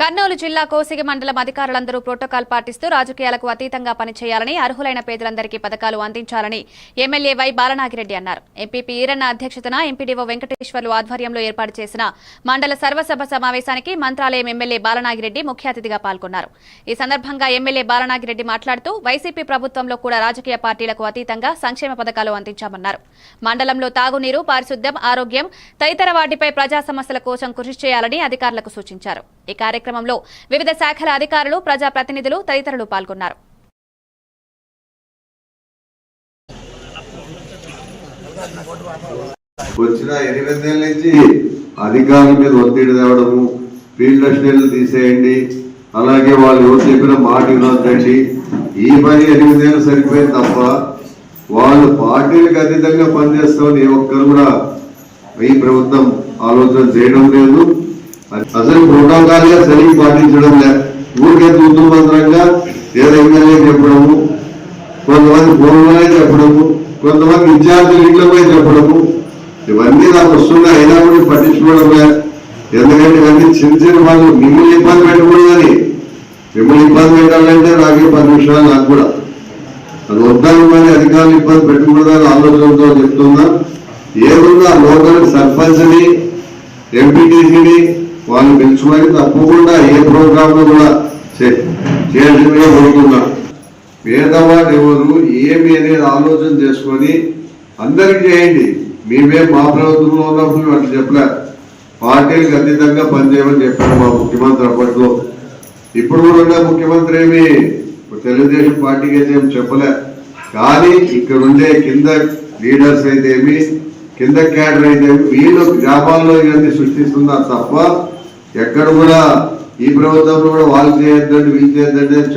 కర్నూలు జిల్లా కోసిగి మండలం అధికారులందరూ ప్రోటోకాల్ పాటిస్తూ రాజకీయాలకు అతీతంగా పనిచేయాలని అర్హులైన పేదలందరికీ పథకాలు అందించాలని ఎమ్మెల్యే వై బాలనాగిరెడ్డి అన్నారు. ఎంపీపీ ఈరన్న అధ్యక్షతన ఎంపీడీఓ వెంకటేశ్వర్లు ఆధ్వర్యంలో ఏర్పాటు చేసిన మండల సర్వసభ సమావేశానికి మంత్రాలయం ఎమ్మెల్యే బాలనాగిరెడ్డి ముఖ్య అతిథిగా పాల్గొన్నారు. ఈ సందర్భంగా ఎమ్మెల్యే బాలనాగిరెడ్డి మాట్లాడుతూ వైసీపీ ప్రభుత్వంలో కూడా రాజకీయ పార్టీలకు అతీతంగా సంక్షేమ పథకాలు అందించామన్నారు. మండలంలో తాగునీరు పారిశుద్ధ్యం ఆరోగ్యం తదితర వాటిపై ప్రజా సమస్యల కోసం కృషి చేయాలని అధికారులకు సూచించారు. ఈ కార్యక్రమంలో వివిధ శాఖల అధికారులు ప్రజాప్రతినిధులు తదితరులు పాల్గొన్నారు. వచ్చిన ఎనిమిదేళ్ళ నుంచి అధికారుల మీద ఒత్తిడి తేవడము ఫీల్డ్ అసిస్టెంట్లు తీసేయండి అలాగే వాళ్ళు ఎవరు చెప్పిన మాట వినొద్దండి. ఈ పని ఎనిమిదేళ్ళు సరిపోయింది తప్ప వాళ్ళు పార్టీలకు అతీతంగా పనిచేస్తామని ఏ ఒక్కరు కూడా ఈ ప్రభుత్వం ఆలోచన చేయడం లేదు. అసలు ప్రోటోకాల్గా సరిగ్గా పాటించడం లేదు ఊరికే తూతు మంత్రంగా ఏదో ఎమ్మెల్యే చెప్పడము కొంతమంది ఫోన్లోనే చెప్పడము కొంతమంది విద్యార్థులు ఇంట్లో పోయి చెప్పడము. ఇవన్నీ నాకు వస్తున్నాయి. అయినా కూడా పట్టించుకోవడం ఎందుకంటే ఇవన్నీ చిన్న చిన్న వాళ్ళు మిమ్మల్ని ఇబ్బంది పెట్టకూడదని మిమ్మల్ని ఇబ్బంది పెట్టాలంటే నాకే పది నిమిషాలు నాకు కూడా. అది వద్దాను కానీ అధికారులు ఇబ్బంది పెట్టకూడదని ఆలోచనతో చెప్తున్నా. ఏదున్నా లోకల్ సర్పంచ్ని ఎంపీటీసీని వాళ్ళని పిలుచుకొని తప్పకుండా ఏ ప్రోగ్రామ్ కూడా చే- చేయాల్సిందిగా కోరుతున్నా. పేదవాడు ఎవరు ఏమి అనేది ఆలోచన చేసుకొని అందరికి చేయండి. మేమే మా ప్రభుత్వంలో ఉన్నప్పుడు మేము అట్లా చెప్పలే పార్టీలకు అతీతంగా పనిచేయమని చెప్పారు మా ముఖ్యమంత్రి అప్పట్లో. ఇప్పుడు కూడా ముఖ్యమంత్రి ఏమి? తెలుగుదేశం పార్టీకి అయితే ఏమి చెప్పలే. కానీ ఇక్కడ ఉండే కింద లీడర్స్ అయితే ఏమి? కింద క్యాడర్ అయితే ఏమి? వీళ్ళు గ్రామాల్లో ఇవన్నీ సృష్టిస్తున్నారు తప్ప ఎక్కడ కూడా ఈ ప్రభుత్వంలో కూడా వాళ్ళు చేయొద్దండి వీళ్ళు చేయొద్దండి అని